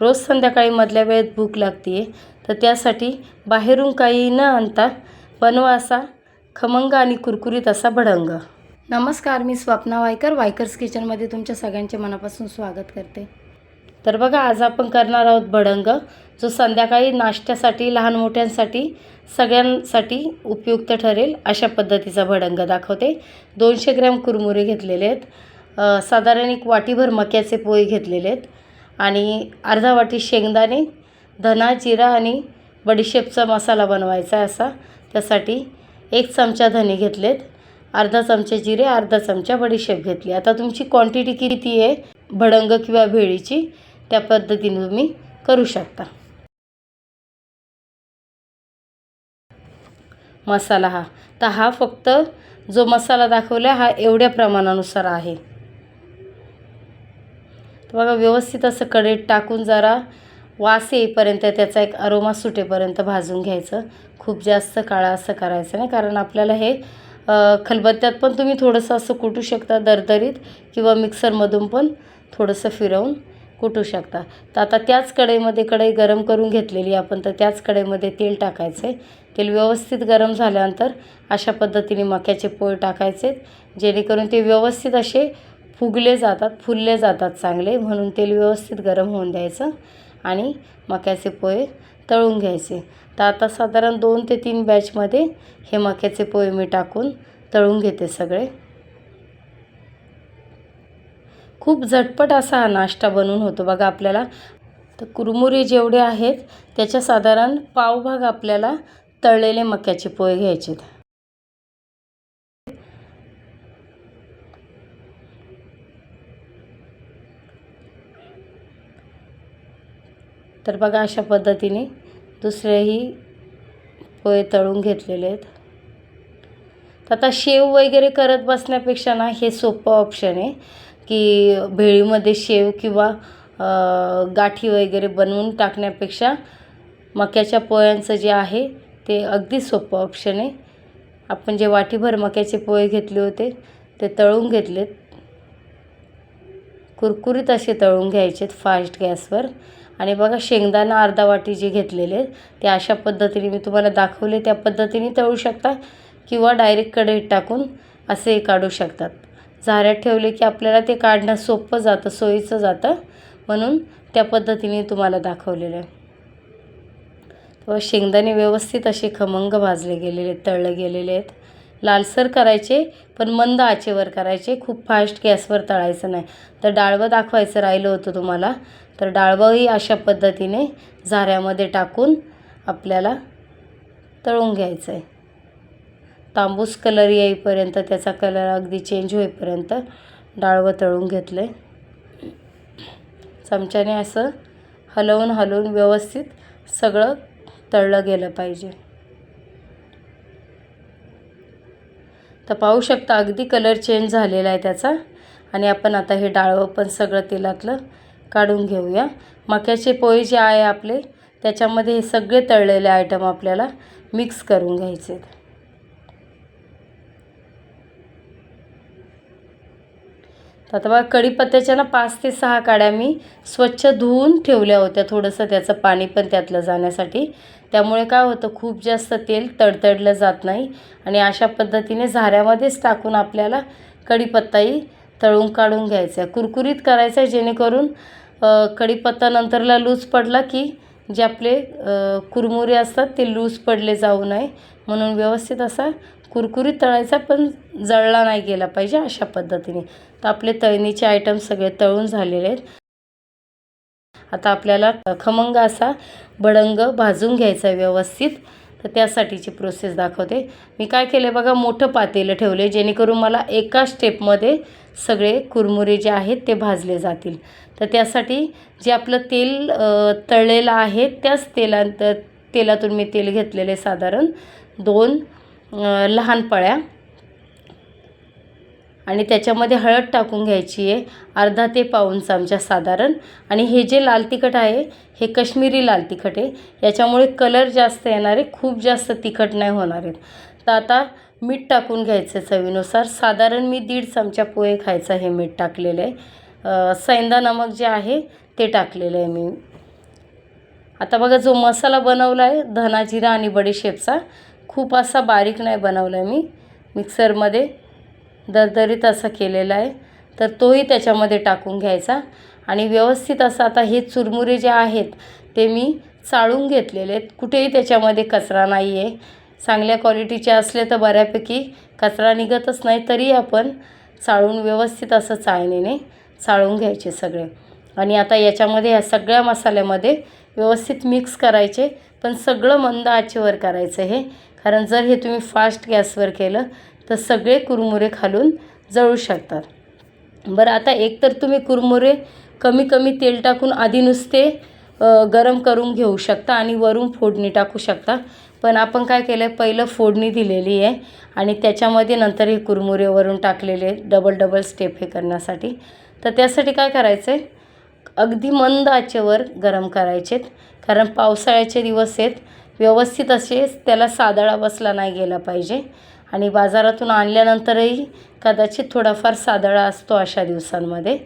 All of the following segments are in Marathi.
रोज संध्याकाळी मधल्या वेळेत भूक लागते तर त्यासाठी बाहेरून काही न आणता बनवा असा खमंग आणि कुरकुरीत असा भडंग. नमस्कार मी स्वप्ना वायकर. वायकर्स किचनमध्ये तुमच्या सगळ्यांचे मनापासून स्वागत करते. तर बघा आज आपण करणार आहोत भडंग जो संध्याकाळी नाश्त्यासाठी लहान मोठ्यांसाठी सगळ्यांसाठी उपयुक्त ठरेल अशा पद्धतीचा भडंग दाखवते. दोनशे ग्रॅम कुरमुरे घेतलेले आहेत. साधारण एक वाटीभर मक्याचे पोहे घेतलेले आहेत. आणि अर्धा वाटी शेंगदाणे धना जिरा आणि बडीशेपचा मसाला बनवायचा आहे असा. त्यासाठी एक चमचा धने घेतलेत अर्धा चमचा जिरे अर्धा चमचा बडीशेप घेतली. आता तुमची क्वांटिटी किती आहे? भडंग किंवा भेळीची? त्या पद्धतीने तुम्ही करू शकता. मसाला हा. तर हा फक्त जो मसाला दाखवला हा एवढ्या प्रमाणानुसार आहे. तर बघा व्यवस्थित असं कढईत टाकून जरा वास येईपर्यंत त्याचा एक अरोमा सुटेपर्यंत भाजून घ्यायचं. खूप जास्त काळा असं करायचं नाही कारण आपल्याला हे खलबत्त्यात पण तुम्ही थोडंसं असं कुटू शकता दरदरीत किंवा मिक्सरमधून पण थोडंसं फिरवून कुटू शकता. तर आता त्याच कढईमध्ये कढई गरम करून घेतलेली आपण तर त्याच कढईमध्ये तेल टाकायचं आहे तेल व्यवस्थित गरम झाल्यानंतर अशा पद्धतीने मक्याचे पोळ टाकायचे जेणेकरून ते व्यवस्थित असे फुगले जातात फुलले जातात चांगले. म्हणून तेल व्यवस्थित गरम होऊन द्यायचं आणि मक्याचे पोहे तळून घ्यायचे. तर आता साधारण दोन ते तीन बॅचमध्ये हे मक्याचे पोहे मी टाकून तळून घेते सगळे. खूप झटपट असा हा नाश्ता बनवून होतो बघा आपल्याला. तर कुरमुरे जेवढे आहेत त्याच्या साधारण पावभाग आपल्याला तळलेले मक्याचे पोहे घ्यायचे तर बघा अशा पद्धतीने दुसरेही पोहे तळून घेतलेले आहेत. तर आता शेव वगैरे करत बसण्यापेक्षा ना हे सोपं ऑप्शन आहे की भेळीमध्ये शेव किंवा गाठी वगैरे बनवून टाकण्यापेक्षा मक्याच्या पोह्यांचं जे आहे ते अगदी सोपं ऑप्शन आहे. आपण जे वाटीभर मक्याचे पोहे घेतले होते ते तळून घेतलेत. कुरकुरीत असे तळून घ्यायचेत फास्ट गॅसवर आणि बघा शेंगदाणा अर्धा वाटी जे घेतलेले आहेत ते अशा पद्धतीने मी तुम्हाला दाखवले. त्या पद्धतीने तळू शकता किंवा डायरेक्ट कढईत टाकून असे काढू शकतात. झाऱ्यात ठेवले की आपल्याला ते काढणं सोपं जातं सोयीचं जातं म्हणून त्या पद्धतीने तुम्हाला दाखवलेलं आहे. तर शेंगदाणे व्यवस्थित असे खमंग भाजले गेलेले आहेत तळले गेलेले आहेत. लालसर करायचे पण मंद आचेवर करायचे. खूप फास्ट गॅसवर तळायचं नाही. तर डाळवं दाखवायचं राहिलं होतं तुम्हाला. तर डाळवंही अशा पद्धतीने झाऱ्यामध्ये टाकून आपल्याला तळून घ्यायचं आहे तांबूस कलर येईपर्यंत त्याचा कलर अगदी चेंज होईपर्यंत डाळवं तळून घेतलं आहे चमच्याने असं हलवून हलवून व्यवस्थित सगळं तळलं गेलं पाहिजे. तर पाहू शकता अगदी कलर चेंज झालेला आहे त्याचा. आणि आपण आता हे डाळवं पण सगळं तेलातलं काढून घेऊया. मक्याचे पोहे जे आहे आपले त्याच्यामध्ये हे सगळे तळलेले आयटम आपल्याला मिक्स करून घ्यायचे आहेत तर आता बघा कढीपत्त्याच्या ना पाच ते सहा काड्या मी स्वच्छ धुवून ठेवल्या होत्या थोडंसं त्याचं पाणी पण त्यातलं जाण्यासाठी. त्यामुळे काय होतं खूप जास्त तेल तडतडलं जात नाही आणि अशा पद्धतीने झाऱ्यामध्येच टाकून आपल्याला कढीपत्ताही तळून काढून घ्यायचा. आहे कुरकुरीत करायचं आहे जेणेकरून कढीपत्ता नंतरला लूज पडला की जे आपले कुरमुरे असतात ते लूज पडले जाऊ नये. म्हणून व्यवस्थित असा कुरकुरीत तळायचा पण जळला नाही गेला पाहिजे अशा पद्धतीने. तर आपले तळणीचे आयटम सगळे तळून झालेले आहेत. आता आपल्याला खमंग असा बडंग भाजून घ्यायचा आहे व्यवस्थित. तर त्यासाठीची प्रोसेस दाखवते. मी काय केले बघा मोठं पातेलं ठेवले जेणेकरून मला एका स्टेपमध्ये सगळे कुरमुरे जे आहेत ते भाजले जातील. तर त्यासाठी जे आपलं तेल तळलेलं आहे त्याच तेला तेलातून मी तेल घेतलेले साधारण दोन लहान पळ्या. आणि त्याच्यामध्ये हळद टाकून घ्यायची आहे. अर्धा ते पाऊण चमचा साधारण. आणि हे जे लाल तिखट आहे हे कश्मीरी लाल तिखट आहे. याच्यामुळे कलर जास्त येणार आहे. खूप जास्त तिखट नाही होणार आहेत तर आता मीठ टाकून घ्यायचं चवीनुसार. साधारण मी दीड चमचा पोहे खायचा हे मीठ टाकलेलं आहे. सैंदा नमक जे आहे ते टाकलेलं आहे मी. आता बघा जो मसाला बनवला आहे धना जिरा आणि बडीशेपचा खूप असा बारीक नाही बनवला आहे मी. मिक्सरमध्ये दरदरीत असा केलेला आहे. तर तोही त्याच्यामध्ये टाकून घ्यायचा. आणि व्यवस्थित असं आता हे चुरमुरे जे आहेत ते मी चाळून घेतलेले आहेत. कुठेही त्याच्यामध्ये कचरा नाही आहे चांगल्या क्वालिटीचे असले तर बऱ्यापैकी कचरा निघतच नाही तरी आपण चाळून व्यवस्थित असं चाळणीने चाळून घ्यायचे सगळे. आणि आता याच्यामध्ये या सगळ्या मसाल्यामध्ये व्यवस्थित मिक्स करायचे. पण सगळं मंद आचेवर करायचं हे. कारण जर हे तुम्ही फास्ट गॅसवर केलं तर सगळे कुरमुरे खालून जळू शकतात. बरं आता एकतर तुम्ही कुरमुरे कमी कमी तेल टाकून आधी नुसते गरम करून घेऊ शकता आणि वरून फोडणी टाकू शकता. पण आपण काय केलं आहे पहिलं फोडणी दिलेली आहे आणि त्याच्यामध्ये नंतर हे कुरमुरे वरून टाकलेले डबल डबल स्टेप हे करण्यासाठी. तर त्यासाठी काय करायचं आहे अगदी मंद आचेवर गरम करायचेत. कारण पावसाळ्याचे दिवस आहेत व्यवस्थित असे त्याला सादळा बसला नाही गेला पाहिजे. आणि बाजारातून आणल्यानंतरही कदाचित थोडाफार सादळा असतो अशा दिवसांमध्ये.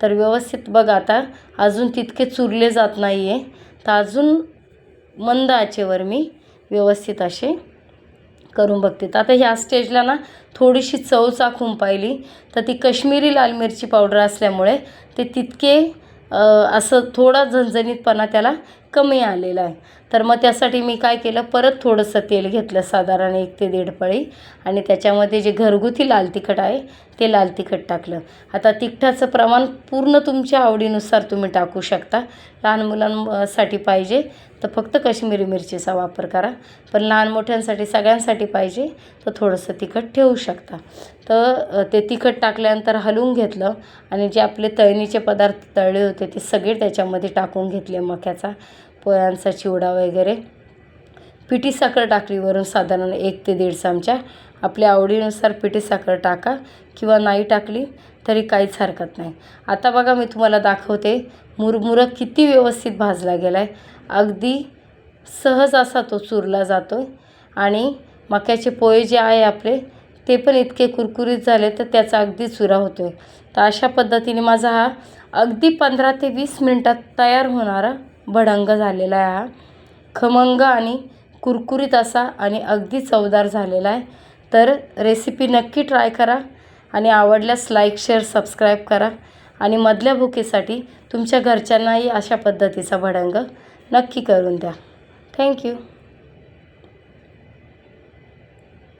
तर व्यवस्थित बघ आता अजून तितके चुरले जात नाही आहे तर अजून मंद आचेवर मी व्यवस्थित असे करून बघते. तर आता ह्या स्टेजला ना थोडीशी चव चाखून पाहिली. तर ती कश्मीरी लाल मिरची पावडर असल्यामुळे ते तितके असं थोडा झणझणीतपणा त्याला कमी आलेला आहे. तर मग त्यासाठी मी काय केलं परत थोडंसं तेल घेतलं साधारण एक ते दीड पळी. आणि त्याच्यामध्ये जे घरगुती लाल तिखट आहे ते लाल तिखट टाकलं. आता तिखटाचं प्रमाण पूर्ण तुमच्या आवडीनुसार तुम्ही टाकू शकता. लहान मुलांसाठी पाहिजे तर फक्त काश्मीरी मिरचीचा वापर करा. पण लहान मोठ्यांसाठी सगळ्यांसाठी पाहिजे तर थोडंसं तिखट ठेवू शकता. तर ते तिखट टाकल्यानंतर हलवून घेतलं. आणि जे आपले तळणीचे पदार्थ तळले होते ते सगळे त्याच्यामध्ये टाकून घेतले मक्याचा. पोह्यांचा चिवडा वगैरे. पिठी साखर टाकली वरून साधारण एक ते दीड चमचा. आपल्या आवडीनुसार पिठी साखर टाका किंवा नाही टाकली तरी काहीच हरकत नाही. आता बघा मी तुम्हाला दाखवते मुरमुरं किती व्यवस्थित भाजला गेला आहे अगदी सहज असा तो चुरला जातो आणि मक्याचे पोहे जे आहे आपले ते पण इतके कुरकुरीत झाले तर त्याचा अगदी चुरा होतो आहे तर अशा पद्धतीने माझा हा अगदी पंधरा ते वीस मिनटात तयार होणारा भडंग झालेला आहे हा. खमंग आणि कुरकुरीत असा आणि अगदी चवदार झालेला आहे. तर रेसिपी नक्की ट्राय करा आणि आवडल्यास लाईक शेअर सबस्क्राईब करा आणि मधल्या भुकेसाठी तुमच्या घरच्यांनाही अशा पद्धतीचा भडंग नक्की करून द्या. थँक्यू